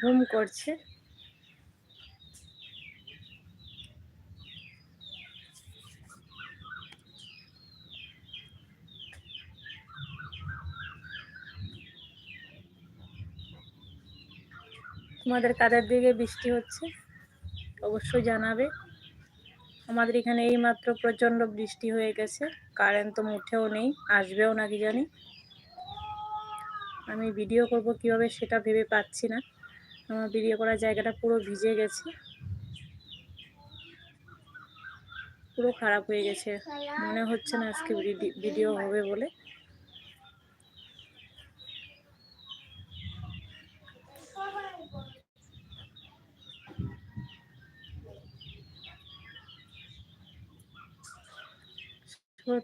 ঘুম করছে। তোমাদের কাদের দিকে বৃষ্টি হচ্ছে? অবশ্যই জানাবে। আমাদের এখানে এই মাত্র প্রচণ্ড বৃষ্টি হয়ে গেছে। কারেন্ট তো মুঠেও নেই, আসবেও না কি জানি। আমি ভিডিও করব কীভাবে সেটা ভেবে পাচ্ছি না। আমার ভিডিও করার জায়গাটা পুরো ভিজে গেছে। পুরো খারাপ হয়ে গেছে। মনে হচ্ছে না আজকে ভিডিও হবে বলে।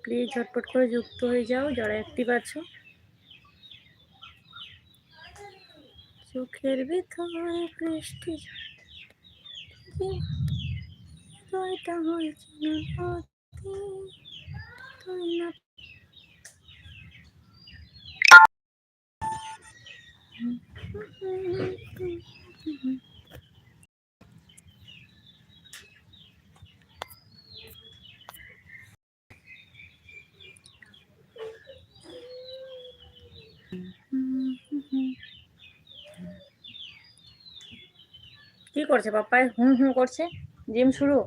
প্লিজ ঝটপট করে যুক্ত হয়ে যাও, যারা অ্যাক্টিভ আছো। চোখের ভিতরে বৃষ্টি হৃদয়টা হয়েছে তুই কি করছে, পাপ্পাই হুম হুম করছে। জিম শুরু?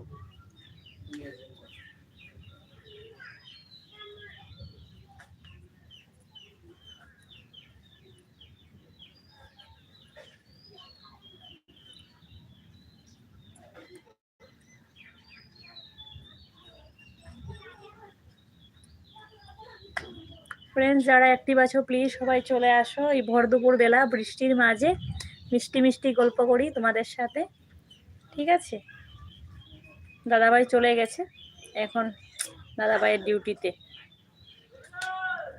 ফ্রেন্ডস যারা অ্যাক্টিভ আছো প্লিজ সবাই চলে আসো। এই ভর দুপুর বেলা বৃষ্টির মাঝে। মিষ্টি মিষ্টি গল্প করি তোমাদের সাথে। ঠিক আছে? দাদাভাই চলে গেছে। এখন দাদাভাইয়ের ডিউটিতে।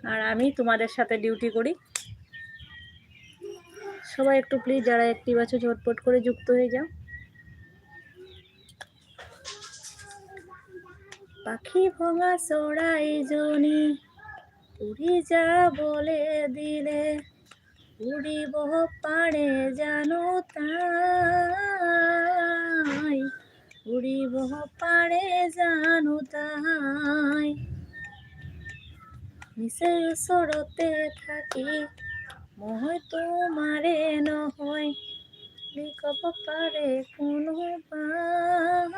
আর আমি তোমাদের সাথে ডিউটি করি। সবাই একটু প্লিজ যারা অ্যাক্টিভ আছো, ঝটপট করে যুক্ত হয়ে যাও। পাখি ভঙা চড়াই জনি, উড়ি যা বলে দিলে। উড়িব পারে জানো তাই। উড়িব পারে জানো তাই। নিচের সরতে থাকি মহয় তোমারে নহয় লিখব পারে কোনো পায়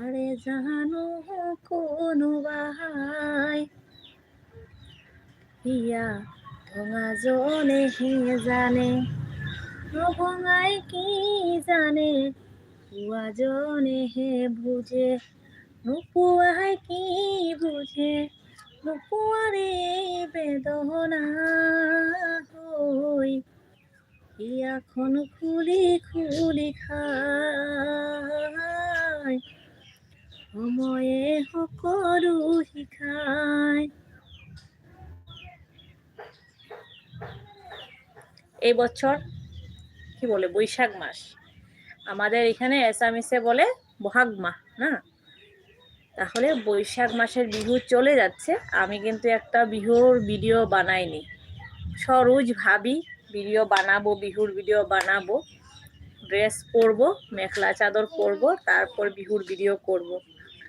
আরে জানো কোনো বাহাই। ইয়া ভঙা জনে হে জানে নভঙাই কি জানে? পুয়া জনে হে বুঝে নুপুয়াই কি বুঝে? নুপুয়ারে বেদনা হই এখন খুলি খুলি খায়? সময়ে সকলো শিখায়। এই বছর কি বলে, বৈশাখ মাস। আমাদের এখানে এসামিসে বলে বহাগ মাহ না? তাহলে বৈশাখ মাসের বিহু চলে যাচ্ছে। আমি কিন্তু একটা বিহুর ভিডিও বানাইনি। সরোজ ভাবি ভিডিও বানাবো, বিহুর ভিডিও বানাবো। ড্রেস পরবো, মেখলা চাদর পরবো, তারপর বিহুর ভিডিও করব।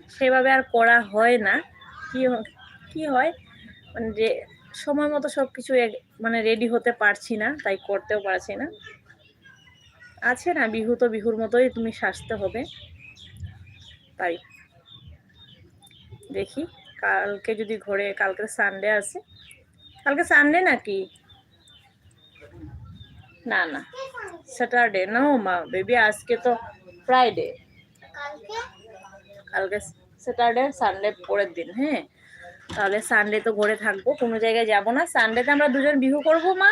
সেভাবে আর করা হয় না। কি কি হয়? মানে যে সময় মতো সব কিছু মানে রেডি হতে পারছি না তাই করতেও পারছি না। আছে না বিহু তো বিহুর মতোই তুমি সাজতে হবে। তাই। দেখি কালকে যদি ঘরে কালকে সানডে আছে। কালকে সানডে নাকি? না না। স্যাটারডে না মা বেবি আজকে তো ফ্রাইডে কালকে? স্যাটারডে সানডে পরের দিন হ্যাঁ। তাহলে সানডে তো ঘরে থাকব কোনো জায়গায় যাব না। সানডেতে আমরা দুজন বিহু করব মা।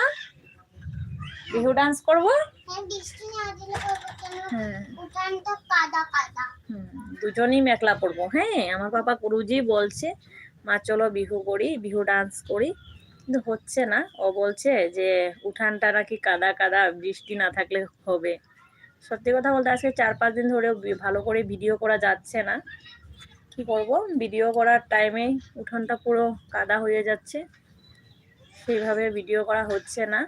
বিহু ডান্স করব। হ্যাঁ দুজনই মেখলা পরবো হ্যাঁ। আমার পাপা কুরুজি বলছে মা চলো বিহু করি বিহু ডান্স করি। কিন্তু হচ্ছে না ও বলছে যে উঠানটা নাকি কাদা কাদা বৃষ্টি না থাকলে হবে। সত্যি কথা বলতে আজকে চার পাঁচ দিন ধরে ভালো করে ভিডিও করা যাচ্ছে না। কি করব? ভিডিও করার টাইমে উঠোনটা পুরো কাদা হয়ে যাচ্ছে। সেইভাবে ভিডিও করা হচ্ছে না।